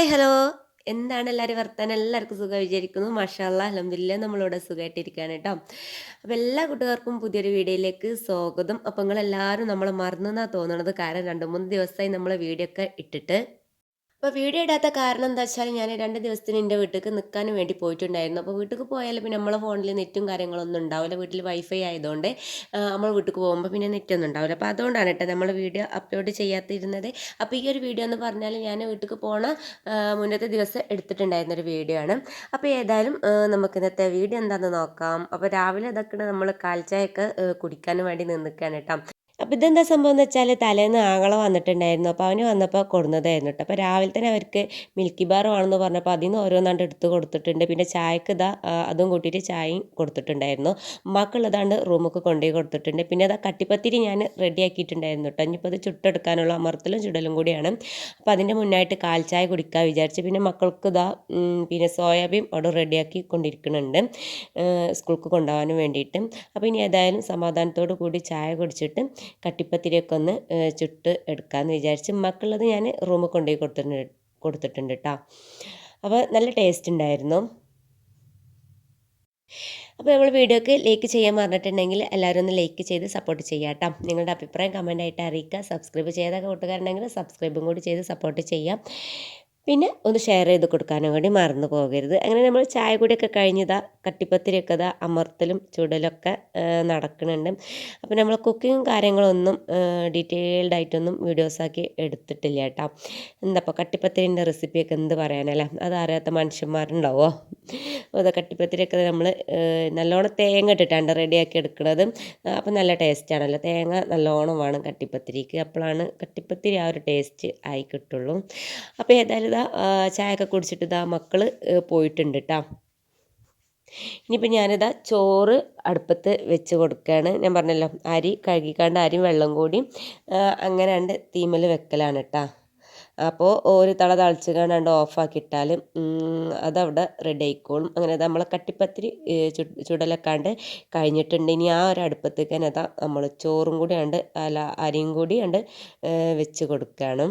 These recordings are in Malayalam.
Hi hello. എന്താണ് എല്ലാവരും വർത്താനം? എല്ലാവർക്കും സുഖം വിചാരിക്കുന്നു. മഷാല്ല അലഹമില്ല നമ്മളിവിടെ സുഖമായിട്ടിരിക്കുകയാണ് കേട്ടോ. അപ്പോൾ എല്ലാ കൂട്ടുകാർക്കും പുതിയൊരു വീഡിയോയിലേക്ക് സ്വാഗതം. അപ്പോൾ നിങ്ങളെല്ലാവരും നമ്മളെ മറന്നെന്നാണ് തോന്നണത്. കാരണം രണ്ട് മൂന്ന് ദിവസമായി നമ്മളെ വീഡിയോ ഒക്കെ ഇട്ടിട്ട് അപ്പോൾ വീഡിയോ ഇടാത്ത കാരണം എന്താ വെച്ചാൽ ഞാൻ രണ്ട് ദിവസത്തിന് എന്റെ വീട്ടിലേക്ക് നിൽക്കാൻ വേണ്ടി പോയിട്ടുണ്ടായിരുന്നു. അപ്പോൾ വീട്ടിലേക്ക് പോയാൽ പിന്നെ നമ്മളെ ഫോണിൽ നെറ്റും കാര്യങ്ങളൊന്നും ഉണ്ടാവില്ല. വീട്ടിൽ വൈഫൈ ആയതുകൊണ്ട് നമ്മൾ വീട്ടിലേക്ക് പോകുമ്പോൾ പിന്നെ നെറ്റൊന്നും ഉണ്ടാവില്ല. അപ്പോൾ അതുകൊണ്ടാണ് കേട്ടോ നമ്മൾ വീഡിയോ അപ്ലോഡ് ചെയ്യാത്തിരുന്നത്. അപ്പോൾ ഈ ഒരു വീഡിയോ എന്ന് പറഞ്ഞാൽ ഞാൻ വീട്ടിലേക്ക് പോണ മുന്നത്തെ ദിവസം എടുത്തിട്ടുണ്ടായിരുന്ന ഒരു വീഡിയോ ആണ്. അപ്പോൾ ഏതായാലും നമുക്ക് ഇന്നത്തെ വീഡിയോ എന്താണെന്ന് നോക്കാം. അപ്പോൾ രാവിലെ ഇതൊക്കെ നമ്മൾ കാൽച്ചായൊക്കെ കുടിക്കാനും വേണ്ടി നിന്നിക്കുകയാണ് അപ്പോൾ ഇതെന്താ സംഭവം എന്ന് വെച്ചാൽ തലേന്ന് ആങ്ങള വന്നിട്ടുണ്ടായിരുന്നു. അപ്പോൾ അവന് വന്നപ്പോൾ കൊടുന്നതായിരുന്നു കേട്ടോ അപ്പോൾ രാവിലെ തന്നെ അവർക്ക് മിൽക്കി ബാർ വേണമെന്ന് പറഞ്ഞപ്പോൾ അതിൽ നിന്ന് ഓരോന്നാണ്ട് എടുത്ത് കൊടുത്തിട്ടുണ്ട്. പിന്നെ ചായക്ക് ഇതാ അതും കൂട്ടിയിട്ട് ചായയും കൊടുത്തിട്ടുണ്ടായിരുന്നു. ഉമ്മാക്കുള്ളതാണ്ട് റൂമൊക്കെ കൊണ്ടുപോയി കൊടുത്തിട്ടുണ്ട്. പിന്നെ അതാ കട്ടിപ്പത്തിരി ഞാൻ റെഡി ആക്കിയിട്ടുണ്ടായിരുന്നു കേട്ടോ ഇനിയിപ്പോൾ അത് ചുട്ടെടുക്കാനുള്ള അമർത്തലും ചുടലും കൂടിയാണ്. അപ്പോൾ അതിന്റെ മുന്നായിട്ട് കാൽ ചായ കുടിക്കാൻ വിചാരിച്ച് പിന്നെ മക്കൾക്ക് ഇതാ പിന്നെ സോയാബീൻ അവിടെ റെഡിയാക്കി കൊണ്ടിരിക്കുന്നുണ്ട്. സ്കൂൾക്ക് കൊണ്ടുപോകാനും വേണ്ടിയിട്ട്. അപ്പോൾ ഇനി ഏതായാലും സമാധാനത്തോടു കൂടി ചായ കുടിച്ചിട്ട് കട്ടിപ്പത്തിരിയൊക്കെ ഒന്ന് ചുട്ട് എടുക്കാമെന്ന് വിചാരിച്ച് മക്കളുള്ളത് ഞാൻ റൂമിൽ കൊണ്ടുപോയി കൊടുത്തിട്ടുണ്ട് കൊടുത്തിട്ടുണ്ട് കേട്ടോ അപ്പോൾ നല്ല ടേസ്റ്റ് ഉണ്ടായിരുന്നു. അപ്പോൾ നമ്മൾ വീഡിയോക്ക് ലൈക്ക് ചെയ്യാൻ പറഞ്ഞിട്ടുണ്ടെങ്കിൽ എല്ലാവരും ഒന്ന് ലൈക്ക് ചെയ്ത് സപ്പോർട്ട് ചെയ്യാം കേട്ടോ നിങ്ങളുടെ അഭിപ്രായം കമന്റായിട്ട് അറിയിക്കുക. സബ്സ്ക്രൈബ് ചെയ്ത കൂട്ടുകാരുണ്ടെങ്കിൽ സബ്സ്ക്രൈബും കൂടി ചെയ്ത് സപ്പോർട്ട് ചെയ്യാം. പിന്നെ ഒന്ന് ഷെയർ ചെയ്ത് കൊടുക്കാനും വേണ്ടി മറന്നു പോകരുത്. അങ്ങനെ നമ്മൾ ചായ കൂടിയൊക്കെ കഴിഞ്ഞതാ കട്ടിപ്പത്തിരിയൊക്കെ ഇതാ അമർത്തലും ചുടലൊക്കെ നടക്കുന്നുണ്ട് അപ്പോൾ നമ്മൾ കുക്കിങ്ങും കാര്യങ്ങളൊന്നും ഡീറ്റെയിൽഡ് ആയിട്ടൊന്നും വീഡിയോസാക്കി എടുത്തിട്ടില്ല കേട്ടോ. എന്താപ്പോൾ കട്ടിപ്പത്തിരിന്റെ റെസിപ്പിയൊക്കെ എന്ത് പറയാനല്ലേ? അതറിയാത്ത മനുഷ്യന്മാരുണ്ടാവോ? അത് കട്ടിപ്പത്തിരിയൊക്കെ നമ്മൾ നല്ലോണം തേങ്ങ ഇട്ടിട്ടാണ് റെഡിയാക്കി എടുക്കുന്നത് അപ്പോൾ നല്ല ടേസ്റ്റാണല്ലോ തേങ്ങ നല്ലോണം വേണം കട്ടിപ്പത്തിരിക്ക്. അപ്പോഴാണ് കട്ടിപ്പത്തിരി ആ ഒരു ടേസ്റ്റ് ആയി കിട്ടുള്ളൂ. അപ്പോൾ ഏതായാലും ഇതാ ചായയൊക്കെ കുടിച്ചിട്ട് ഇതാ മക്കൾ പോയിട്ടുണ്ട് കേട്ടോ ഇനിയിപ്പോൾ ഞാനിതാ ചോറ് അടുപ്പത്ത് വെച്ച് കൊടുക്കുകയാണ് ഞാൻ പറഞ്ഞല്ലോ അരി കഴുകിക്കാണ്ട് അരിയും വെള്ളം കൂടി അങ്ങനെ രണ്ട് തീമൽ വെക്കലാണ് കേട്ടോ അപ്പോൾ ഒരു തള തളിച്ച് കണ്ട് ഓഫാക്കിയിട്ടാൽ അതവിടെ റെഡി ആയിക്കോളും. അങ്ങനെ നമ്മളെ കട്ടിപ്പത്തിരി ചുടലക്കാണ്ട് കഴിഞ്ഞിട്ടുണ്ട്. ഇനി ആ ഒരു അടുപ്പത്തേക്ക് തന്നെ അതാ നമ്മൾ ചോറും കൂടി ഉണ്ട് അല്ല അരിയും കൂടി ഉണ്ട് വെച്ച് കൊടുക്കുകയാണ്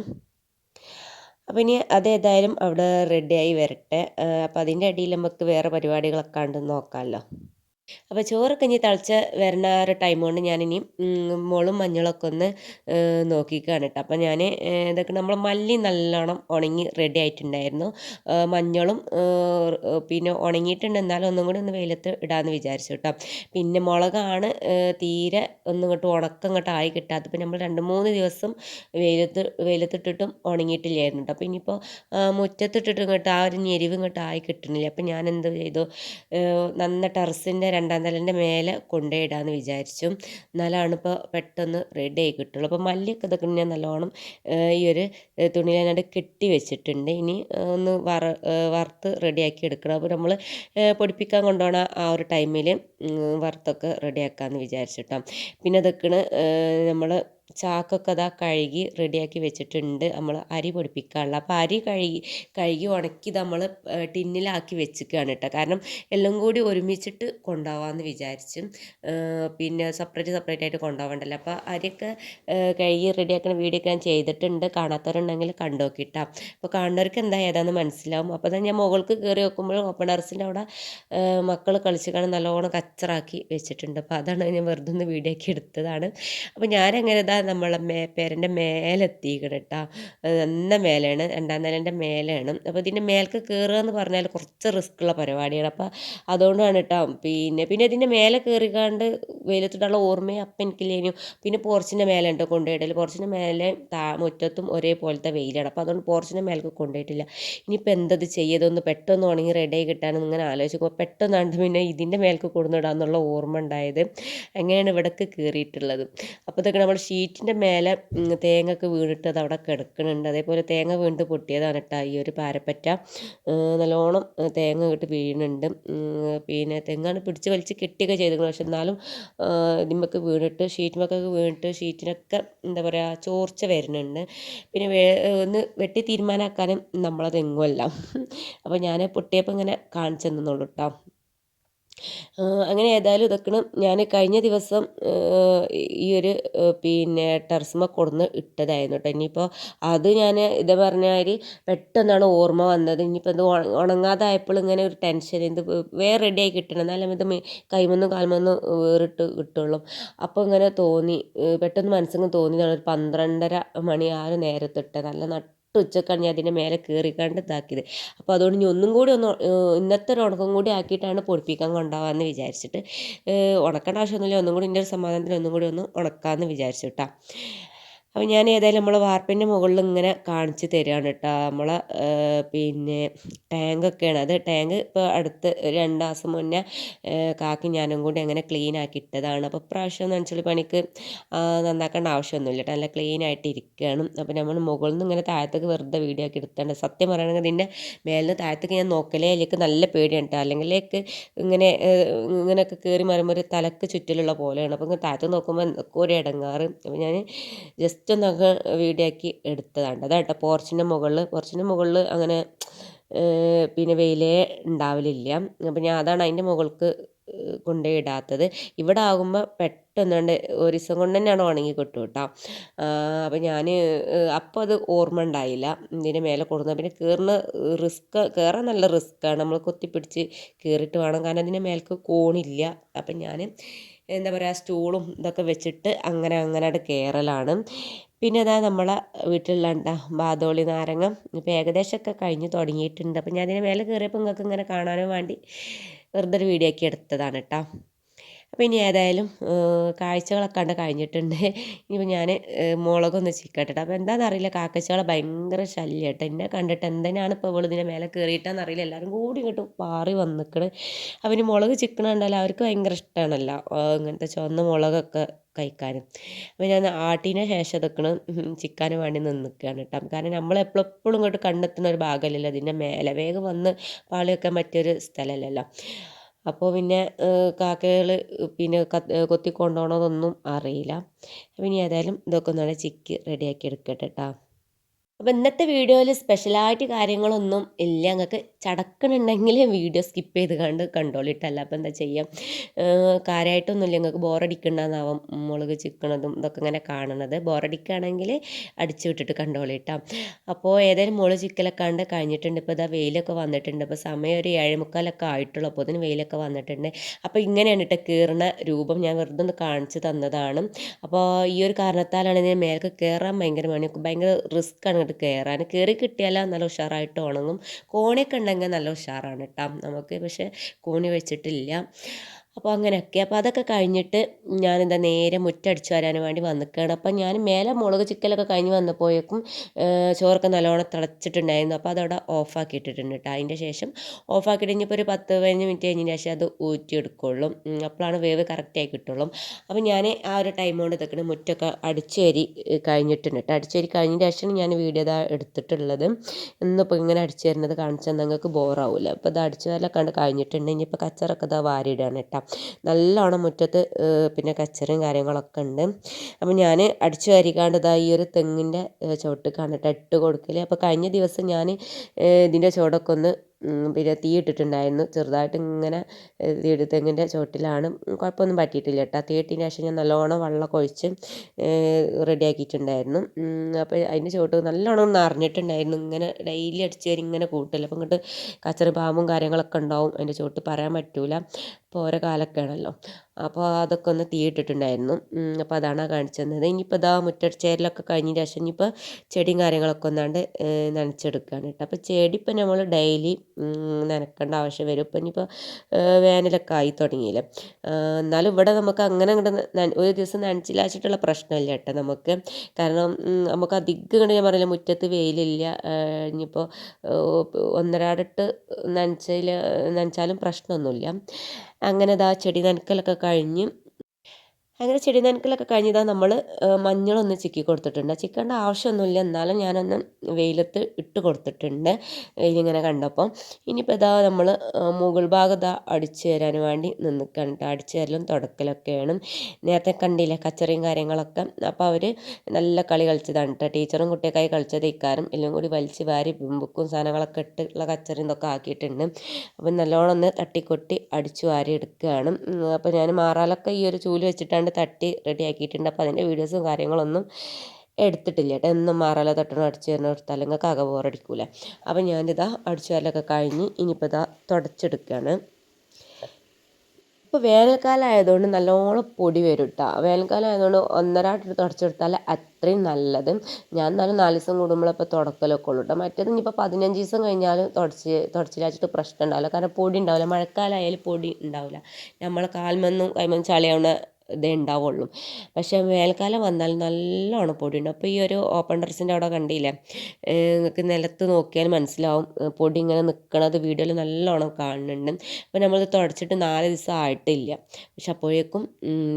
അപ്പോൾ ഇനി അതേതായാലും അവിടെ റെഡിയായി വരട്ടെ. അപ്പോൾ അതിന്റെ ഇടയിൽ നമുക്ക് വേറെ പരിപാടികളൊക്കെ ഉണ്ടെന്ന് നോക്കാമല്ലോ അപ്പോൾ ചോറൊക്കെ ഇനി തിളച്ച് വരുന്ന ആ ഒരു ടൈം കൊണ്ട് ഞാനിനി മുളും മഞ്ഞളൊക്കെ ഒന്ന് നോക്കിക്കാണ് കേട്ടോ. അപ്പോൾ ഞാൻ ഇതൊക്കെ നമ്മൾ മല്ലി നല്ലോണം ഉണങ്ങി റെഡി ആയിട്ടുണ്ടായിരുന്നു. മഞ്ഞളും പിന്നെ ഉണങ്ങിയിട്ടുണ്ട്. എന്നാലും ഒന്നും കൂടി ഒന്ന് വെയിലത്ത് ഇടാമെന്ന് വിചാരിച്ചു കേട്ടോ. പിന്നെ മുളകാണ് തീരെ ഒന്നും ഇങ്ങോട്ട് ഉണക്കം ഇങ്ങോട്ട് ആയി കിട്ടാത്ത പിന്നെ നമ്മൾ രണ്ട് മൂന്ന് ദിവസം വെയിലത്ത് വെയിലത്തിട്ടിട്ടും ഉണങ്ങിയിട്ടില്ലായിരുന്നു കേട്ടോ. അപ്പോൾ ഇനിയിപ്പോൾ മുറ്റത്തിട്ടിട്ട് ഇങ്ങോട്ട് ആ ഒരു ഞെരിവ് ഇങ്ങോട്ട് ആയി കിട്ടണില്ല അപ്പോൾ ഞാൻ എന്ത് ചെയ്തു നന്ന ടെറസിന്റെ രണ്ടാം തലേന്റെ മേലെ കൊണ്ടുപോയിടാമെന്ന് വിചാരിച്ചു. എന്നാലാണ് ഇപ്പോൾ പെട്ടെന്ന് റെഡി ആയി കിട്ടുള്ളൂ. അപ്പോൾ മല്ലിയൊക്കെ ഇതൊക്കെ ഞാൻ നല്ലോണം ഈ ഒരു തുണിയിൽ അതിനകത്ത് കെട്ടി വെച്ചിട്ടുണ്ട്. ഇനി ഒന്ന് വറ വറുത്ത് റെഡിയാക്കി എടുക്കണം. അപ്പോൾ നമ്മൾ പൊടിപ്പിക്കാൻ കൊണ്ടുപോകണ ആ ഒരു ടൈമിൽ വറുത്തൊക്കെ റെഡിയാക്കാമെന്ന് വിചാരിച്ചിട്ടാണ് പിന്നെ ഇതൊക്കെയാണ് നമ്മൾ ചാക്കൊക്കെ അതാ കഴുകി റെഡിയാക്കി വെച്ചിട്ടുണ്ട്. നമ്മൾ അരി പൊടിപ്പിക്കാനുള്ള. അപ്പോൾ അരി കഴുകി കഴുകി ഉണക്കി നമ്മൾ ടിന്നിലാക്കി വെച്ചിരിക്കുകയാണ് കേട്ടോ കാരണം എല്ലാം കൂടി ഒരുമിച്ചിട്ട് കൊണ്ടുപോകാമെന്ന് വിചാരിച്ചു. പിന്നെ സെപ്പറേറ്റ് സെപ്പറേറ്റ് ആയിട്ട് കൊണ്ടുപോകണ്ടല്ലോ അപ്പോൾ അരിയൊക്കെ കഴുകി റെഡിയാക്കുന്ന വീഡിയോ ഞാൻ ചെയ്തിട്ടുണ്ട്. കാണാത്തവരുണ്ടെങ്കിൽ കണ്ടു നോക്കിയിട്ടാ അപ്പോൾ കാണുന്നവർക്ക് എന്താ ഏതാണെന്ന് മനസ്സിലാവും. അപ്പോൾ തന്നെ ഞാൻ മുകൾക്ക് കയറി നോക്കുമ്പോഴും ഓപ്പൺ അവിടെ മക്കൾ കളിച്ച് കാണാൻ നല്ലോണം കച്ചറാക്കി വെച്ചിട്ടുണ്ട്. അപ്പോൾ അതാണ് ഞാൻ വെറുതെ ഒന്ന് വീഡിയോ ഒക്കെ എടുത്തതാണ്. അപ്പോൾ ഞാനങ്ങനെ ഇതാ നമ്മളെ മേ പേരന്റെ മേലെത്തിക്കണം കേട്ടോ നന്ന മേലെയാണ് രണ്ടാം നിലേന്റെ മേലെയാണ്. അപ്പോൾ ഇതിന്റെ മേൽക്ക് കയറുക എന്ന് പറഞ്ഞാൽ കുറച്ച് റിസ്ക് ഉള്ള പരിപാടിയാണ്. അപ്പോൾ അതുകൊണ്ടാണ് കേട്ടോ പിന്നെ പിന്നെ ഇതിന്റെ മേലെ കയറിക്കാണ്ട് വെയിലത്തിട്ടുള്ള ഓർമ്മയും അപ്പം എനിക്കില്ലേനു. പിന്നെ പോർച്ചിന്റെ മേലെ ഉണ്ട് കൊണ്ടുപോയിട്ടില്ല. പോർച്ചിന്റെ മേലെ താ മുറ്റത്തും ഒരേപോലത്തെ വെയിലാണ്. അപ്പോൾ അതുകൊണ്ട് പോർച്ചിന്റെ മേലേക്ക് കൊണ്ടുപോയിട്ടില്ല. ഇനിയിപ്പോൾ എന്തത് ചെയ്യതൊന്ന് പെട്ടെന്ന് ഉണങ്ങി റെഡിയായി കിട്ടാനും ഇങ്ങനെ ആലോചിക്കുമ്പോൾ പെട്ടെന്നാണ്ട് പിന്നെ ഇതിന്റെ മേലേക്ക് കൊടുന്നിടാന്നുള്ള ഓർമ്മ ഉണ്ടായത്. എങ്ങനെയാണ് ഇവിടേക്ക് കയറിയിട്ടുള്ളത് അപ്പോൾ നമ്മൾ ഷീറ്റ് ഷീറ്റിന്റെ മേലെ തേങ്ങ ഒക്കെ വീണിട്ട് അത് അവിടെ കിടക്കുന്നുണ്ട്. അതേപോലെ തേങ്ങ വീണ്ട് പൊട്ടിയതാണ് കേട്ടോ ഈ ഒരു പാരപ്പറ്റ. നല്ലോണം തേങ്ങ ഇട്ട് വീണുണ്ട്. പിന്നെ തെങ്ങാണ് പിടിച്ച് വലിച്ച് കെട്ടിയൊക്കെ ചെയ്തിരിക്കുന്നത്. പക്ഷെ എന്നാലും ഇതിമൊക്കെ വീണിട്ട് ഷീറ്റുമൊക്കെ വീണിട്ട് ഷീറ്റിനൊക്കെ എന്താ പറയുക ചോർച്ച വരുന്നുണ്ട്. പിന്നെ ഒന്ന് വെട്ടി തീരുമാനമാക്കാനും നമ്മളെ തെങ്ങുമല്ല അപ്പോൾ ഞാൻ പൊട്ടിയപ്പോൾ ഇങ്ങനെ കാണിച്ചു തന്നുള്ളൂ കേട്ടോ അങ്ങനെ ഏതായാലും ഇതൊക്കെ ഞാൻ കഴിഞ്ഞ ദിവസം ഈ ഒരു പിന്നെ ടെറസ്മ കൊടുന്ന് ഇട്ടതായിരുന്നു കേട്ടോ ഇനിയിപ്പോൾ അത് ഞാൻ ഇത് പറഞ്ഞാൽ പെട്ടെന്നാണ് ഓർമ്മ വന്നത്. ഇനിയിപ്പോൾ ഇത് ഉണ- ഉണങ്ങാതായപ്പോൾ ഇങ്ങനെ ഒരു ടെൻഷൻ ഇത് വേറെ റെഡിയായി കിട്ടണം. എന്നാലും ഇത് കൈമൊന്നും കാൽമൊന്നും വേറിട്ട് കിട്ടുള്ളൂ. അപ്പോൾ ഇങ്ങനെ തോന്നി പെട്ടെന്ന് മനസ്സിങ്ങ് തോന്നിയതാണ് ഒരു പന്ത്രണ്ടര മണി ആ ഒരു നേരത്തിട്ട് നല്ല നട്ട് ഉച്ചക്കാണ് ഞാൻ അതിന്റെ മേലെ കയറിക്കാണ്ട് ഇതാക്കിയത്. അപ്പോൾ അതുകൊണ്ട് ഇനി ഒന്നും കൂടി ഒന്ന് ഇന്നത്തെ ഒരു ഉണക്കം കൂടി ആക്കിയിട്ടാണ് പൊടിപ്പിക്കാൻ കൊണ്ടുപോകാമെന്ന് വിചാരിച്ചിട്ട് ഉണക്കേണ്ട ആവശ്യമൊന്നുമില്ല. ഒന്നും കൂടി എന്റെ ഒരു സമാധാനത്തിൽ ഒന്നും കൂടി ഒന്ന് ഉണക്കാമെന്ന് വിചാരിച്ചു കേട്ടോ അപ്പോൾ ഞാൻ ഏതായാലും നമ്മളെ വാർപ്പിന്റെ മുകളിൽ ഇങ്ങനെ കാണിച്ച് തരികയാണ് കേട്ടോ നമ്മളെ പിന്നെ പിന്നെ ടാങ്കൊക്കെയാണ്. അത് ടാങ്ക് ഇപ്പോൾ അടുത്ത് രണ്ട് മാസം മുന്നേ കാക്കി ഞാനും കൂടി അങ്ങനെ ക്ലീൻ ആക്കി ഇട്ടതാണ്. അപ്പോൾ പ്രാവശ്യം എന്ന് വെച്ചാൽ പണിക്ക് നന്നാക്കേണ്ട ആവശ്യമൊന്നുമില്ല കേട്ടോ നല്ല ക്ലീൻ ആയിട്ട് ഇരിക്കുകയാണ് അപ്പോൾ നമ്മൾ മുകളിൽ നിന്ന് ഇങ്ങനെ താഴത്തേക്ക് വെറുതെ വീഡിയോ ആക്കി എടുത്തേണ്ട സത്യം പറയുകയാണെങ്കിൽ ഇതിന്റെ നിന്ന് താഴത്തേക്ക് ഞാൻ നോക്കലേ അതിലേക്ക് നല്ല പേടിയാണ് കേട്ടോ അല്ലെങ്കിലേക്ക് ഇങ്ങനെ ഇങ്ങനെയൊക്കെ കയറി മരുമ്പോൾ തലക്ക് ചുറ്റിലുള്ള പോലെയാണ്. അപ്പോൾ ഇങ്ങനെ താഴത്ത് നോക്കുമ്പോൾ ഒരു ഇടങ്ങാറ് അപ്പോൾ ഞാൻ ജസ്റ്റ് ഒന്നൊക്കെ വീഡിയോ ആക്കി എടുത്തതാണ്. അതാട്ടോ പോർച്ചിന്റെ മുകളിൽ പോർച്ചിന്റെ മുകളിൽ അങ്ങനെ പിന്നെ വെയിലേ ഉണ്ടാവലില്ല. അപ്പം ഞാൻ അതാണ് അതിന്റെ മുകൾക്ക് കൊണ്ടേ ഇടാത്തത്. ഇവിടെ ആകുമ്പോൾ പെട്ടെന്നുണ്ട് ഒരു ദിവസം കൊണ്ട് തന്നെയാണ് ഉണങ്ങി കിട്ടും കേട്ടോ അപ്പം ഞാൻ അപ്പോൾ അത് ഓർമ്മ ഉണ്ടായില്ല. ഇതിന്റെ മേലെ കൊടുക്കുന്നത് പിന്നെ കയറുന്ന റിസ്ക് കയറാൻ നല്ല റിസ്ക്കാണ് നമ്മൾ കൊത്തിപ്പിടിച്ച് കയറിയിട്ട് വേണം. കാരണം അതിന്റെ മേലേക്ക് കോണില്ല. അപ്പം ഞാൻ എന്താ പറയുക സ്റ്റൂളും ഇതൊക്കെ വെച്ചിട്ട് അങ്ങനെ അങ്ങനെ അങ്ങോട്ട് കയറലാണ് പിന്നെ അതാ നമ്മളെ വീട്ടിലുള്ള ബാദോളി നാരങ്ങ ഇപ്പോൾ ഏകദേശമൊക്കെ കഴിഞ്ഞ് തുടങ്ങിയിട്ടുണ്ട്. അപ്പം ഞാൻ അതിന് മേലെ കയറിയപ്പോൾ നിങ്ങൾക്ക് ഇങ്ങനെ കാണാനും വേണ്ടി വെറുതെ ഒരു വീഡിയോ ആക്കി എടുത്തതാണ് കേട്ടോ അപ്പോൾ ഇനി ഏതായാലും കാഴ്ചകളൊക്കെ കണ്ട് കഴിഞ്ഞിട്ടുണ്ട്. ഇനിയിപ്പോൾ ഞാൻ മുളകൊന്ന് ചിക്കട്ടെ അപ്പോൾ എന്താണെന്നറിയില്ല കാക്കച്ചകളെ ഭയങ്കര ശല്യം കേട്ടോ എന്നെ കണ്ടിട്ട് എന്തിനാണ് ഇപ്പോൾ ഇവൾ ഇതിന്റെ മേലെ കയറിയിട്ടാന്ന് അറിയില്ല. എല്ലാവരും കൂടി ഇങ്ങോട്ട് പാറി വന്നിക്കണ്. അപ്പോൾ ഇനി മുളക് ചിക്കണുണ്ടല്ലോ അവർക്ക് ഭയങ്കര ഇഷ്ടമാണല്ലോ ഇങ്ങനത്തെ ചുവന്ന മുളകൊക്കെ കഴിക്കാനും. അപ്പോൾ ഞാൻ ആട്ടിനെ ശേഷം ഇതൊക്കെ ചിക്കാന് വേണ്ടി നിൽക്കുകയാണ് കേട്ടോ കാരണം നമ്മൾ എപ്പോഴെപ്പോഴും ഇങ്ങോട്ട് കണ്ടെത്തുന്ന ഒരു ഭാഗമല്ലല്ലോ ഇതിന്റെ മേലെ. വേഗം വന്ന് പാളിയൊക്കെ മറ്റൊരു സ്ഥലമല്ലല്ലോ അപ്പോൾ പിന്നെ കാക്കകൾ പിന്നെ കത്ത് കൊണ്ടോണതൊന്നും അറിയില്ല. പിന്നെ ഏതായാലും ഇതൊക്കെ ഒന്നാണ് ചിക്കി റെഡിയാക്കി എടുക്കട്ടെ കേട്ടോ അപ്പോൾ ഇന്നത്തെ വീഡിയോയിൽ സ്പെഷ്യലായിട്ട് കാര്യങ്ങളൊന്നും ഇല്ല. ഞങ്ങൾക്ക് ചടക്കണുണ്ടെങ്കിൽ വീഡിയോ സ്കിപ്പ് ചെയ്ത് കണ്ട് കണ്ടോളിട്ടല്ല അപ്പോൾ എന്താ ചെയ്യാം? കാര്യമായിട്ടൊന്നുമില്ല ഞങ്ങൾക്ക് ബോറടിക്കണ്ടെന്നാവും മുളക് ചിക്കണതും ഇതൊക്കെ ഇങ്ങനെ കാണണത്. ബോറടിക്കുകയാണെങ്കിൽ അടിച്ചു വിട്ടിട്ട് കണ്ടോളിട്ടാം അപ്പോൾ ഏതായാലും മുളക് ചിക്കലൊക്കെ കണ്ട് കഴിഞ്ഞിട്ടുണ്ട്. ഇപ്പോൾ ഇതാ വെയിലൊക്കെ വന്നിട്ടുണ്ട്. അപ്പോൾ സമയം ഒരു ഏഴേമുക്കാലൊക്കെ ആയിട്ടുള്ളൂ. അപ്പോൾ അതിന് വെയിലൊക്കെ വന്നിട്ടുണ്ട്. അപ്പോൾ ഇങ്ങനെയാണ് കേട്ടോ കീറുന്ന രൂപം ഞാൻ വെറുതെ ഒന്ന് കാണിച്ചു തന്നതാണ്. അപ്പോൾ ഈ ഒരു കാരണത്താലാണ് ഇതിന് മേലേക്ക് കയറാൻ ഭയങ്കര മണി ഭയങ്കര റിസ്ക് ഇങ്ങോട്ട് കയറാൻ കയറി കിട്ടിയാൽ നല്ല ഉഷാറായിട്ട് ഉണങ്ങും. കോണിയൊക്കെ ഉണ്ടെങ്കിൽ നല്ല ഉഷാറാണ് കേട്ടോ നമുക്ക് പക്ഷേ കോണി വെച്ചിട്ടില്ല. അപ്പോൾ അങ്ങനെയൊക്കെ. അപ്പോൾ അതൊക്കെ കഴിഞ്ഞിട്ട് ഞാനെന്താ നേരെ മുറ്റടിച്ച് വരാൻ വേണ്ടി വന്നിക്കുകയാണ് അപ്പം ഞാൻ മേലെ മുളക് ചിക്കലൊക്കെ കഴിഞ്ഞ് വന്നപ്പോഴേക്കും ചോറൊക്കെ നല്ലോണം തിളച്ചിട്ടുണ്ടായിരുന്നു. അപ്പോൾ അതവിടെ ഓഫാക്കി ഇട്ടിട്ടുണ്ട് കേട്ടോ. അതിന്റെ ശേഷം ഓഫാക്കിയിട്ട് ഇനിയിപ്പോൾ ഒരു പത്ത് പതിനഞ്ച് മിനിറ്റ് കഴിഞ്ഞതിന് ശേഷം അത് ഊറ്റിയെടുക്കുള്ളൂ. ഉം, അപ്പോഴാണ് വേവ് കറക്റ്റായി കിട്ടുള്ളൂ. അപ്പോൾ ഞാൻ ആ ഒരു ടൈം കൊണ്ട് ഇതൊക്കെ മുറ്റൊക്കെ അടിച്ചേരി കഴിഞ്ഞിട്ടുണ്ട് കേട്ടോ. അടിച്ചേരി കഴിഞ്ഞതിന് ശേഷമാണ് ഞാൻ വീഡിയോ ഇതാ എടുത്തിട്ടുള്ളത്. ഇന്നിപ്പോൾ ഇങ്ങനെ അടിച്ചു തരുന്നത് കാണിച്ചാൽ നിങ്ങൾക്ക് ബോറാവില്ല അപ്പോൾ ഇത് അടിച്ചു വരലൊക്കെ കണ്ട് കഴിഞ്ഞിട്ടുണ്ട്. ഇനിയിപ്പോൾ കച്ചറൊക്കെ ഇതാ വാരിയിടുകയാണ് കേട്ടോ. നല്ലോണം മുറ്റത്ത് പിന്നെ കച്ചറും കാര്യങ്ങളൊക്കെ ഉണ്ട്. അപ്പം ഞാൻ അടിച്ചു വാരിക്കാണ്ട് ഈ ഒരു തെങ്ങിന്റെ ചുവട്ട് കണ്ടിട്ട് ഇട്ട് കൊടുക്കൽ അപ്പോൾ കഴിഞ്ഞ ദിവസം ഞാൻ ഇതിന്റെ ചുവടൊക്കെ ഒന്ന് പിന്നെ തീ ഇട്ടിട്ടുണ്ടായിരുന്നു. ചെറുതായിട്ട് ഇങ്ങനെ ഏഹ് തീ ഇട്ട് തെങ്ങിന്റെ ചുവട്ടിലാണ് കുഴപ്പമൊന്നും പറ്റിയിട്ടില്ല കേട്ടോ. തീ ഇട്ടതിന് ശേഷം ഞാൻ നല്ലോണം വെള്ളമൊക്കെ ഒഴിച്ച് റെഡിയാക്കിയിട്ടുണ്ടായിരുന്നു അപ്പോൾ അതിന്റെ ചുവട്ട് നല്ലോണം നിറഞ്ഞിട്ടുണ്ടായിരുന്നു. ഇങ്ങനെ ഡെയിലി അടിച്ച് കയറി ഇങ്ങനെ കൂട്ടില്ല അപ്പോൾ ഇങ്ങോട്ട് കച്ചറി പാമ്പും കാര്യങ്ങളൊക്കെ ഉണ്ടാവും. അതിന്റെ ചുവട്ട് പറയാൻ പറ്റൂല. ഇപ്പോൾ ഓരോ കാലൊക്കെ ആണല്ലോ അപ്പോൾ അതൊക്കെ ഒന്ന് തീയിട്ടിട്ടുണ്ടായിരുന്നു. അപ്പോൾ അതാണ് കാണിച്ചു തന്നത്. ഇനിയിപ്പോൾ ഇതാ മുറ്റടിച്ചേരലൊക്കെ കഴിഞ്ഞതിന് ശേഷം ഇനിയിപ്പോൾ ചെടിയും കാര്യങ്ങളൊക്കെ ഒന്നാണ്ട് നനച്ചെടുക്കുകയാണ് കേട്ടോ. അപ്പോൾ ചെടി ഇപ്പം നമ്മൾ ഡെയിലി നനക്കേണ്ട ആവശ്യം വരും. ഇപ്പം ഇനിയിപ്പോൾ വേനലൊക്കെ ആയി തുടങ്ങിയില്ലേ. എന്നാലും ഇവിടെ നമുക്ക് അങ്ങനെ അങ്ങോട്ട് ഒരു ദിവസം നനച്ചില്ലാച്ചിട്ടുള്ള പ്രശ്നമില്ല കേട്ടോ നമുക്ക്. കാരണം നമുക്ക് അധികം ഇങ്ങനെ ഞാൻ പറയില്ല മുറ്റത്ത് വെയിലില്ല. ഇനിയിപ്പോൾ ഒന്നരാടിട്ട് നനച്ചതിൽ നനച്ചാലും പ്രശ്നമൊന്നുമില്ല. അങ്ങനെ ദാ ചെടി നനക്കലൊക്കെ കഴിഞ്ഞ് അങ്ങനെ ചെടി നനക്കലൊക്കെ കഴിഞ്ഞതാ നമ്മൾ മഞ്ഞളൊന്ന് ചിക്കി കൊടുത്തിട്ടുണ്ട്. ചിക്കേണ്ട ആവശ്യമൊന്നുമില്ല. എന്നാലും ഞാനൊന്ന് വെയിലത്ത് ഇട്ട് കൊടുത്തിട്ടുണ്ട് വെയിലിങ്ങനെ കണ്ടപ്പോൾ ഇനിയിപ്പോൾ ഇതാ നമ്മൾ മുകൾ ഭാഗം ഇതാ അടിച്ചു തരാൻ വേണ്ടി നിന്ന് കണ്ട അടിച്ചു തരലും തുടക്കലൊക്കെയാണ്. നേരത്തെ കണ്ടില്ല കച്ചറിയും കാര്യങ്ങളൊക്കെ? അപ്പോൾ അവർ നല്ല കളി കളിച്ചതാണ് കേട്ടോ ടീച്ചറും കുട്ടിയൊക്കെ കളിച്ചത് ഇക്കാരം. എല്ലാം കൂടി വലിച്ച് വാരി ബുക്കും സാധനങ്ങളൊക്കെ ഇട്ടുള്ള കച്ചറിയും ഇതൊക്കെ ആക്കിയിട്ടുണ്ട്. അപ്പം നല്ലോണം ഒന്ന് തട്ടിക്കൊട്ടി അടിച്ചു വാരി എടുക്കുകയാണ് അപ്പോൾ ഞാൻ മാറാലൊക്കെ ഈ ഒരു ചൂൽ വെച്ചിട്ടാണ് തട്ടി റെഡി ആക്കിയിട്ടുണ്ട്. അപ്പോൾ അതിന്റെ വീഡിയോസും കാര്യങ്ങളൊന്നും എടുത്തിട്ടില്ല കേട്ടോ. എന്നും മാറാല തട്ടണം അടിച്ചു തരണം എടുത്താൽ നിങ്ങൾക്ക് അക ബോറടിക്കൂല അപ്പം ഞാനിതാ അടിച്ചു വരലൊക്കെ കഴിഞ്ഞ് ഇനിയിപ്പോൾ ഇതാ തുടച്ചെടുക്കുകയാണ്. ഇപ്പോൾ വേനൽക്കാലം ആയതുകൊണ്ട് നല്ലോണം പൊടി വരും കേട്ടോ. വേനൽക്കാലം ആയതുകൊണ്ട് ഒന്നരാട്ടിട്ട് തുടച്ചെടുത്താൽ അത്രയും നല്ലത്. ഞാൻ എന്നാലും നാല് ദിവസം കൂടുമ്പോഴപ്പോൾ തുടക്കലൊക്കെ ഉള്ളൂ കേട്ടോ. മറ്റേത് ഇനിയിപ്പോൾ പതിനഞ്ച് ദിവസം കഴിഞ്ഞാൽ തുടച്ച് തുടച്ചിലാച്ചിട്ട് പ്രശ്നം ഉണ്ടാവില്ല. കാരണം പൊടി ഉണ്ടാവില്ല. മഴക്കാലമായാലും പൊടി ഉണ്ടാവില്ല. നമ്മൾ കാൽമെന്നും കൈമെന്നും ചളിയാവുന്ന ഇതേ ഉണ്ടാവുള്ളൂ. പക്ഷേ വേനൽക്കാലം വന്നാൽ നല്ലോണം പൊടിയുണ്ട്. അപ്പോൾ ഈ ഒരു ഓപ്പൺ ടെറസിന്റെ അവിടെ കണ്ടില്ലേ? നിങ്ങൾക്ക് നിലത്ത് നോക്കിയാൽ മനസ്സിലാവും. പൊടി ഇങ്ങനെ നിൽക്കണത് വീഡിയോയിൽ നല്ലോണം കാണുന്നുണ്ട്. അപ്പോൾ നമ്മൾ തുടച്ചിട്ട് നാല് ദിവസം ആയിട്ടില്ല. പക്ഷെ അപ്പോഴേക്കും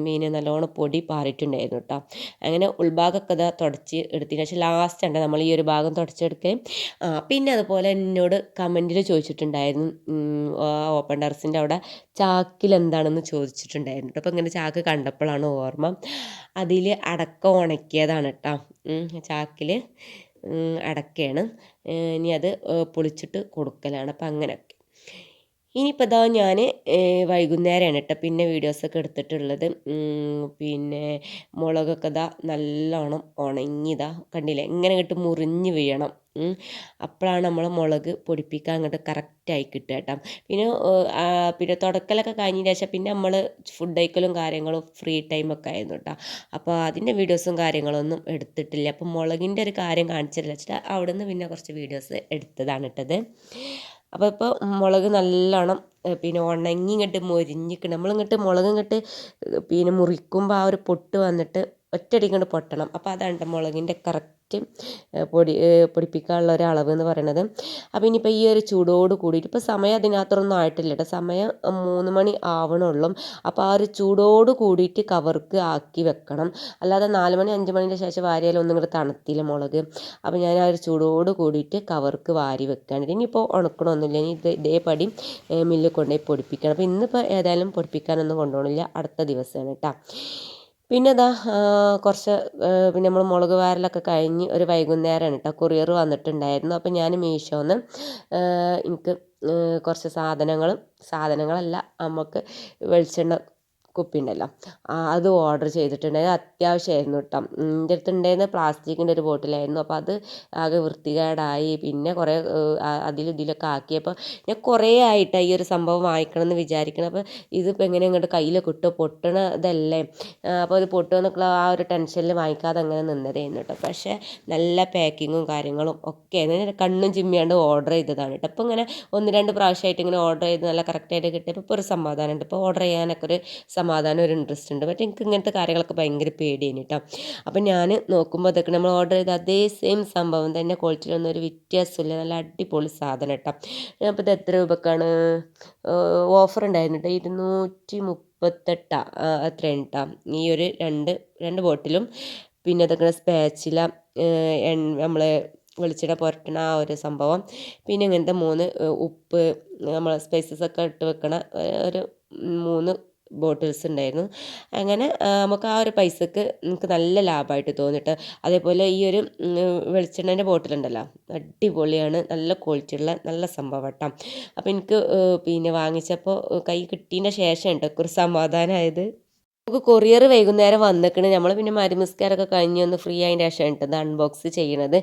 മീൻ നല്ലോണം പൊടി പാറിയിട്ടുണ്ടായിരുന്നു കേട്ടോ. അങ്ങനെ ഉൾഭാഗമൊക്കെ ഇതാ തുടച്ച് എടുത്തിട്ട് പക്ഷേ ലാസ്റ്റ് ഉണ്ട് നമ്മൾ ഈ ഒരു ഭാഗം തുടച്ചെടുക്കുകയും ആ പിന്നെ അതുപോലെ എന്നോട് കമന്റിൽ ചോദിച്ചിട്ടുണ്ടായിരുന്നു. ഓപ്പൺ ടെറസിന്റെ അവിടെ ചാക്കിൽ എന്താണെന്ന് ചോദിച്ചിട്ടുണ്ടായിരുന്നു. അപ്പോൾ ഇങ്ങനെ ചാക്ക് കണ്ടപ്പോഴാണ് ഓർമ്മ. അതിൽ അടക്ക ഉണക്കിയതാണ് കേട്ടോ ചാക്കിൽ അടക്കയാണ്. ഇനി അത് പൊളിച്ചിട്ട് കൊടുക്കലാണ്. അപ്പം അങ്ങനെയൊക്കെ ഇനിയിപ്പോൾ ഇതാ ഞാൻ വൈകുന്നേരമാണ് കേട്ടോ പിന്നെ വീഡിയോസൊക്കെ എടുത്തിട്ടുള്ളത്. പിന്നെ മുളകൊക്കെ ഇതാ നല്ലോണം ഉണങ്ങിയതാ കണ്ടില്ലേ? ഇങ്ങനെ ഇങ്ങോട്ട് മുറിഞ്ഞ് വീഴണം. അപ്പോഴാണ് നമ്മൾ മുളക് പൊടിപ്പിക്കാൻ അങ്ങോട്ട് കറക്റ്റായി കിട്ടുക കേട്ടോ. പിന്നെ പിന്നെ തുടക്കലൊക്കെ കഴിഞ്ഞതിന് ശേഷം പിന്നെ നമ്മൾ ഫുഡ് കഴിക്കലും കാര്യങ്ങളും ഫ്രീ ടൈമൊക്കെ ആയിരുന്നു കേട്ടോ. അപ്പോൾ അതിന്റെ വീഡിയോസും കാര്യങ്ങളൊന്നും എടുത്തിട്ടില്ല. അപ്പോൾ മുളകിന്റെ ഒരു കാര്യം കാണിച്ചിട്ടില്ല വെച്ചിട്ട് അവിടെ നിന്ന് പിന്നെ കുറച്ച് വീഡിയോസ് എടുത്തതാണ് ഇട്ടത് അപ്പോൾ ഇപ്പോൾ മുളക് നല്ലോണം പിന്നെ ഉണങ്ങി ഇങ്ങോട്ട് മൊരിഞ്ഞിക്കണം. നമ്മളിങ്ങോട്ട് മുളക് ഇങ്ങോട്ട് പിന്നെ മുറിക്കുമ്പോൾ ആ ഒരു പൊട്ട് വന്നിട്ട് ഒറ്റയടി ഇങ്ങോട്ട് പൊട്ടണം അപ്പോൾ അതാണ് മുളകിന്റെ കറക്റ്റ് പൊടി പൊടിപ്പിക്കാനുള്ള ഒരു അളവ് എന്ന് പറയുന്നത് അപ്പോൾ ഇനിയിപ്പോൾ ഈ ഒരു ചൂടോട് കൂടിയിട്ട് ഇപ്പോൾ സമയം അതിനകത്തൊന്നും ആയിട്ടില്ല കേട്ടോ സമയം മൂന്ന് മണി ആവണുള്ളൂ. അപ്പോൾ ആ ഒരു ചൂടോട് കൂടിയിട്ട് കവർക്ക് ആക്കി വെക്കണം. അല്ലാതെ നാല് മണി അഞ്ച് മണിന്റെ ശേഷം വാരിയാലും ഒന്നും ഇങ്ങോട്ട് തണുത്തില്ല മുളക്. അപ്പോൾ ഞാൻ ആ ഒരു ചൂടോട് കൂടിയിട്ട് കവർക്ക് വാരി വെക്കുകയാണ് ഇനിയിപ്പോൾ ഉണക്കണമൊന്നുമില്ല ഇനി ഇത് ഇതേപടി മില്ലിൽ കൊണ്ടുപോയി പൊടിപ്പിക്കണം. അപ്പോൾ ഇന്നിപ്പോൾ ഏതായാലും പൊടിപ്പിക്കാനൊന്നും കൊണ്ടുപോകണില്ല അടുത്ത ദിവസമാണ് കേട്ടോ പിന്നെ ഇതാ കുറച്ച് പിന്നെ നമ്മൾ മുളക് വാരലൊക്കെ കഴിഞ്ഞ് ഒരു വൈകുന്നേരമാണ് കേട്ടോ കൊറിയർ വന്നിട്ടുണ്ടായിരുന്നു. അപ്പോൾ ഞാൻ മീഷോന്ന് എനിക്ക് കുറച്ച് സാധനങ്ങളും സാധനങ്ങളല്ല നമുക്ക് വെളിച്ചെണ്ണ കുപ്പി ഉണ്ടല്ലോ. അത് ഓർഡർ ചെയ്തിട്ടുണ്ടായിരുന്നു അത്യാവശ്യമായിരുന്നു കേട്ടോ. എന്റെ അടുത്ത് ഉണ്ടായിരുന്ന പ്ലാസ്റ്റിക്കിന്റെ ഒരു ബോട്ടിലായിരുന്നു. അപ്പോൾ അത് ആകെ വൃത്തികേടായി. പിന്നെ കുറേ അതിലും ഇതിലൊക്കെ ആക്കിയപ്പോൾ ഞാൻ കുറേ ആയിട്ട് ഈ ഒരു സംഭവം വാങ്ങിക്കണം എന്ന് വിചാരിക്കണം അപ്പോൾ ഇതിപ്പോൾ എങ്ങനെ ഇങ്ങോട്ട് കയ്യിൽ കിട്ടുമോ പൊട്ടണതല്ലേ അപ്പോൾ അത് പൊട്ടുമെന്നൊക്കെ ആ ഒരു ടെൻഷനിൽ വാങ്ങിക്കാതെ അങ്ങനെ നിന്നതായിരുന്നു കേട്ടോ. പക്ഷേ നല്ല പാക്കിങ്ങും കാര്യങ്ങളും ഒക്കെ കണ്ണും ചിമ്മിയാണ്ട് ഓർഡർ ചെയ്തതാണ് കേട്ടോ. അപ്പോൾ ഇങ്ങനെ ഒന്ന് രണ്ട് പ്രാവശ്യമായിട്ട് ഇങ്ങനെ ഓർഡർ ചെയ്ത് നല്ല കറക്റ്റായിട്ട് കിട്ടിയപ്പോൾ ഇപ്പോൾ ഒരു സമാധാനമുണ്ട് ഇപ്പോൾ ഓർഡർ ചെയ്യാനൊക്കെ ഒരു സമാധാനം ഒരു ഇൻട്രസ്റ്റ് ഉണ്ട്. പക്ഷേ എനിക്ക് ഇങ്ങനത്തെ കാര്യങ്ങളൊക്കെ ഭയങ്കര പേടിയാണ് കേട്ടോ. അപ്പം ഞാൻ നോക്കുമ്പോൾ അതൊക്കെ നമ്മൾ ഓർഡർ ചെയ്ത അതേ സെയിം സംഭവം തന്നെ ക്വാളിറ്റിയിൽ ക്വാളിറ്റിയിലൊന്നും ഒരു വ്യത്യാസമില്ല. നല്ല അടിപൊളി സാധനം കേട്ടോ. അപ്പോൾ ഇത് എത്ര രൂപക്കാണ്? ഓഫർ ഉണ്ടായിരുന്നു കേട്ടോ. ഇരുന്നൂറ്റി മുപ്പത്തെട്ടാ അത്രയാണ് കേട്ടോ ഈ ഒരു രണ്ട് രണ്ട് ബോട്ടിലും പിന്നെ അതൊക്കെ സ്പാച്ചില നമ്മളെ വെളിച്ചിട പുരട്ടണ ആ ഒരു സംഭവം. പിന്നെ ഇങ്ങനത്തെ മൂന്ന് ഉപ്പ് നമ്മൾ സ്പൈസസ് ഒക്കെ ഇട്ട് വെക്കണ ഒരു മൂന്ന് ബോട്ടിൽസ് ഉണ്ടായിരുന്നു. അങ്ങനെ നമുക്ക് ആ ഒരു പൈസക്ക് നമുക്ക് നല്ല ലാഭമായിട്ട് തോന്നിട്ട് അതേപോലെ ഈ ഒരു വെളിച്ചെണ്ണേന്റെ ബോട്ടിലുണ്ടല്ലോ അടിപൊളിയാണ് നല്ല ക്വാളിറ്റി ഉള്ള നല്ല സംഭവം അപ്പോൾ എനിക്ക് പിന്നെ വാങ്ങിച്ചപ്പോൾ കൈ കിട്ടിയതിന്റെ ശേഷം ഉണ്ട് ഒരു സമാധാനമായത് നമുക്ക് കൊറിയർ വൈകുന്നേരം വന്നിക്കണ്. നമ്മൾ പിന്നെ മരുനിസ്കാരമൊക്കെ കഴിഞ്ഞ് ഒന്ന് ഫ്രീ ആയതിന്റെ ശേഷം ഇത് അൺബോക്സ് ചെയ്യണത്.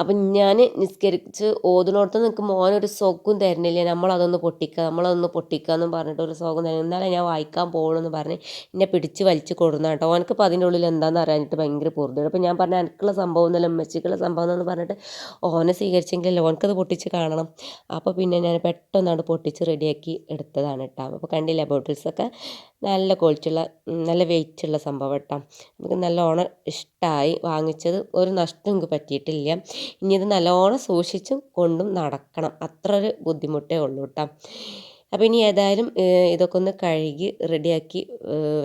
അപ്പം ഞാൻ നിസ്കരിച്ച് ഓതിനോടത്ത് നിൽക്ക് മോനൊരു സൊക്കും തരുന്നില്ല നമ്മളതൊന്ന് പൊട്ടിക്കുക നമ്മളതൊന്ന് പൊട്ടിക്കുക എന്നും പറഞ്ഞിട്ട് ഒരു സോക്കും തരുന്നു എന്നാലും ഞാൻ വായിക്കാൻ പോകണമെന്ന് പറഞ്ഞ് എന്നെ പിടിച്ച് വലിച്ച് കൊടുന്ന കേട്ടോ. അവനക്കിപ്പോൾ അതിന്റെ ഉള്ളിൽ എന്താണെന്ന് അറിയാനിട്ട് ഭയങ്കര പൂർത്തിയാണ് അപ്പം ഞാൻ പറഞ്ഞ എനിക്കുള്ള സംഭവം എന്നല്ല അമ്മച്ചിക്കുള്ള സംഭവം എന്ന് പറഞ്ഞിട്ട് ഓനെ സ്വീകരിച്ചെങ്കിൽ ഓനക്കത് പൊട്ടിച്ച് കാണണം. അപ്പോൾ പിന്നെ ഞാൻ പെട്ടെന്നാണ് പൊട്ടിച്ച് റെഡിയാക്കി എടുത്തതാണ് കേട്ടോ. അപ്പോൾ കണ്ടില്ല ബോട്ടിൽസൊക്കെ നല്ല ക്വാളിറ്റിയുള്ള നല്ല വെയിറ്റുള്ള സംഭവം കേട്ടോ നമുക്ക് നല്ലോണം ഇഷ്ടമായി വാങ്ങിച്ചത് ഒരു നഷ്ടം എനിക്ക് പറ്റിയിട്ടില്ല. ഇനി ഇത് നല്ലോണം സൂക്ഷിച്ചും കൊണ്ടും നടക്കണം. അത്ര ഒരു ബുദ്ധിമുട്ടേ ഉള്ളൂ കേട്ടോ അപ്പോൾ ഇനി ഏതായാലും ഇതൊക്കെ ഒന്ന് കഴുകി റെഡിയാക്കി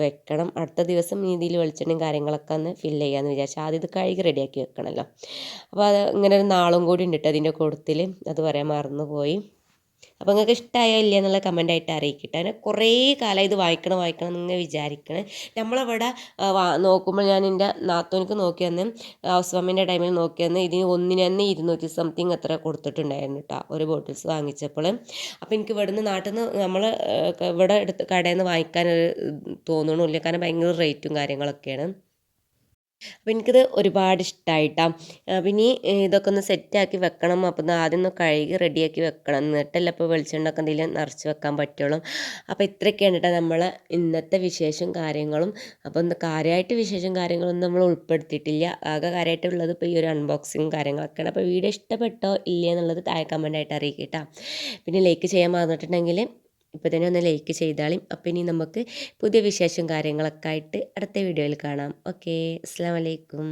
വെക്കണം. അടുത്ത ദിവസം ഇനി ഇതിൽ വെളിച്ചെണ്ണയും കാര്യങ്ങളൊക്കെ ഒന്ന് ഫില്ല് ചെയ്യാമെന്ന് വിചാരിച്ചു. ആദ്യം ഇത് കഴുകി റെഡിയാക്കി വെക്കണമല്ലോ അപ്പോൾ അത് ഇങ്ങനെ ഒരു നാളും കൂടി ഉണ്ട് അതിന്റെ കൂട്ടത്തിൽ അത് പറയാൻ മറന്നുപോയി. അപ്പോൾ നിങ്ങൾക്ക് ഇഷ്ടമായോ ഇല്ല എന്നുള്ള കമന്റായിട്ട് അറിയിക്കട്ടെ അങ്ങനെ കുറേ കാലം ഇത് വായിക്കണം വായിക്കണം എന്നിങ്ങനെ വിചാരിക്കണം. നമ്മളിവിടെ നോക്കുമ്പോൾ ഞാൻ എന്റെ നാത്തോനിക്ക് നോക്കിയന്ന് ഹൗസ് വാമിന്റെ ടൈമിൽ നോക്കി തന്നെ ഇതിന് ഒന്നിന് തന്നെ ഇരുന്നൂറ്റി സംതിങ് എത്ര കൊടുത്തിട്ടുണ്ടായിരുന്നു കേട്ടോ ഒരു ബോട്ടിൽസ് വാങ്ങിച്ചപ്പോൾ. അപ്പോൾ എനിക്ക് ഇവിടുന്ന് നാട്ടിൽ നിന്ന് നമ്മൾ ഇവിടെ എടുത്ത് കടയിൽ നിന്ന് വാങ്ങിക്കാൻ തോന്നണില്ല കാരണം ഭയങ്കര റേറ്റും കാര്യങ്ങളൊക്കെയാണ്. അപ്പോൾ എനിക്കിത് ഒരുപാട് ഇഷ്ടമായിട്ടാണ് പിന്നെ ഇതൊക്കെ ഒന്ന് സെറ്റാക്കി വെക്കണം. അപ്പോൾ ആദ്യം ഒന്ന് കഴുകി റെഡിയാക്കി വെക്കണം. എന്നിട്ടല്ല ഇപ്പോൾ വെളിച്ചെണ്ണൊക്കെ എന്തെങ്കിലും നിറച്ച് വെക്കാൻ പറ്റുള്ളൂ. അപ്പോൾ ഇത്രയൊക്കെയാണ് കേട്ടോ നമ്മളെ ഇന്നത്തെ വിശേഷം കാര്യങ്ങളും. അപ്പോൾ ഒന്ന് കാര്യമായിട്ട് വിശേഷം കാര്യങ്ങളൊന്നും നമ്മൾ ഉൾപ്പെടുത്തിയിട്ടില്ല. ആകെ കാര്യമായിട്ടുള്ളത് ഇപ്പോൾ ഈ ഒരു അൺബോക്സിങ് കാര്യങ്ങളൊക്കെയാണ്. അപ്പോൾ വീഡിയോ ഇഷ്ടപ്പെട്ടോ ഇല്ലേ എന്നുള്ളത് താഴെ കമന്റായിട്ട് അറിയിക്കട്ടോ പിന്നെ ലൈക്ക് ചെയ്യാൻ മറന്നിട്ടുണ്ടെങ്കിൽ ഇപ്പോൾ തന്നെ ഒന്ന് ലൈക്ക് ചെയ്താളും. അപ്പം ഇനി നമുക്ക് പുതിയ വിശേഷം കാര്യങ്ങളൊക്കെ ആയിട്ട് അടുത്ത വീഡിയോയിൽ കാണാം. ഓക്കെ അസ്സാം വലൈക്കും